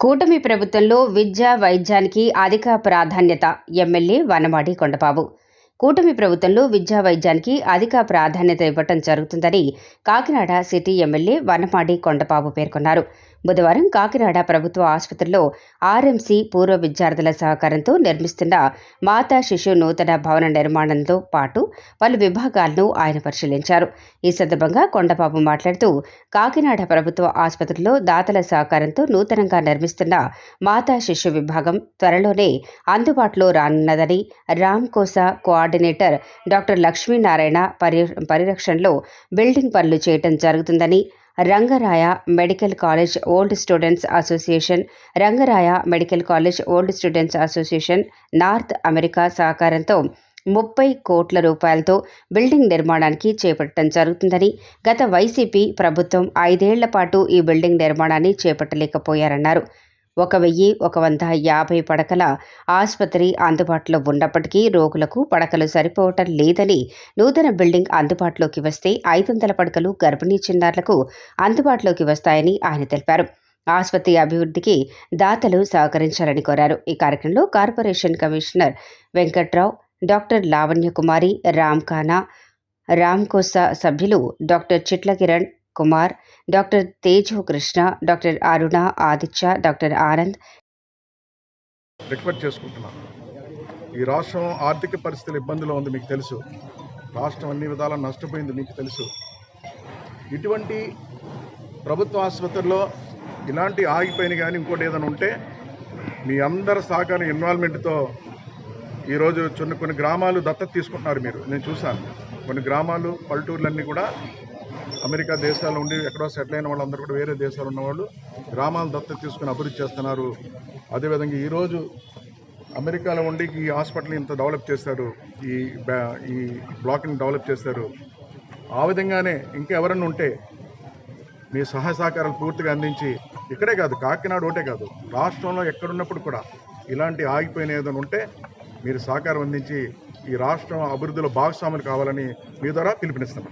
కూటమి ప్రభుత్వంలో విద్య వైద్యానికి అధిక ప్రాధాన్యత. ఎమ్మెల్యే వనమాడి కొండబాబు కూటమి ప్రభుత్వంలో విద్యా వైద్యానికి అధిక ప్రాధాన్యత ఇవ్వటం జరుగుతుందని కాకినాడ సిటీ ఎమ్మెల్యే వనమాడి కొండబాబు పేర్కొన్నారు. బుధవారం కాకినాడ ప్రభుత్వ ఆసుపత్రిలో ఆర్ఎంసీ పూర్వ విద్యార్థుల సహకారంతో నిర్మిస్తున్న మాతా శిశు నూతన భవన నిర్మాణంతో పాటు పలు విభాగాలను ఆయన పరిశీలించారు. ఈ సందర్భంగా కొండబాబు మాట్లాడుతూ కాకినాడ ప్రభుత్వ ఆసుపత్రిలో దాతల సహకారంతో నూతనంగా నిర్మిస్తున్న మాతా శిశు విభాగం త్వరలోనే అందుబాటులో రానున్నదని రామ్కోసా కోసా కోఆర్డినేటర్ డాక్టర్ లక్ష్మీనారాయణ పరి పరిరక్షణలో బిల్డింగ్ పనులు చేయటం జరుగుతుందని Rangaraya medical college old students association Rangaraya medical college old students association North America సహకారంతో ముప్పై కోట్ల రూపాయలతో బిల్డింగ్ నిర్మాణానికి చేపట్టడం జరుగుతుందని గత వైసీపీ ప్రభుత్వం ఐదేళ్ళ పాటు ఈ బిల్డింగ్ నిర్మాణాన్ని చేపట్టలేకపోయారన్నారు. ఒక వెయ్యి ఒక వంద యాభై పడకల ఆసుపత్రి అందుబాటులో ఉన్నప్పటికీ రోగులకు పడకలు సరిపోవటం లేదని నూతన బిల్డింగ్ అందుబాటులోకి వస్తే ఐదు వందల పడకలు గర్భిణీ చిన్నారులకు అందుబాటులోకి వస్తాయని ఆయన తెలిపారు. ఆసుపత్రి అభివృద్ధికి దాతలు సహకరించాలని కోరారు. ఈ కార్యక్రమంలో corporation commissioner Venkatrao doctor Lavanyakumari Ram ఖానా Ram Kosa సభ్యులు doctor Chitla Kiran Kumar doctor Teju Krishna doctor Aruna Aditya doctor Anand. Request చేసుకుంటున్నాను. ఈ రాష్ట్రం ఆర్థిక పరిస్థితులు ఇబ్బందిలో ఉంది మీకు తెలుసు. రాష్ట్రం అన్ని విధాలా నష్టపోయింది మీకు తెలుసు. ఇటువంటి ప్రభుత్వ ఆసుపత్రుల్లో ఇలాంటి ఆగిపోయిన కానీ ఇంకోటి ఏదైనా ఉంటే మీ అందరి సహకారం ఇన్వాల్వ్మెంట్తో ఈరోజు చిన్న కొన్ని గ్రామాలు దత్తత తీసుకుంటున్నారు మీరు. నేను చూశాను. కొన్ని గ్రామాలు పల్లెటూర్లన్నీ కూడా అమెరికా దేశాలు ఉండి ఎక్కడో సెటిల్ అయిన వాళ్ళందరూ కూడా వేరే దేశాలు ఉన్నవాళ్ళు గ్రామాలు దత్తత తీసుకుని అభివృద్ధి చేస్తున్నారు. అదేవిధంగా ఈరోజు అమెరికాలో ఉండి ఈ హాస్పిటల్ ఇంత డెవలప్ చేశారు. ఈ బ్యా- ఈ బ్లాక్ని డెవలప్ చేశారు. ఆ విధంగానే ఇంకా ఎవరన్నా ఉంటే మీ సహాయ సహకారాలు పూర్తిగా అందించి ఇక్కడే కాదు కాకినాడ ఒకటే కాదు రాష్ట్రంలో ఎక్కడున్నప్పుడు కూడా ఇలాంటి ఆగిపోయిన ఏదైనా ఉంటే మీరు సహకారం అందించి ఈ రాష్ట్రం అభివృద్ధిలో భాగస్వాములు కావాలని మీ ద్వారా పిలుపునిస్తున్నాం.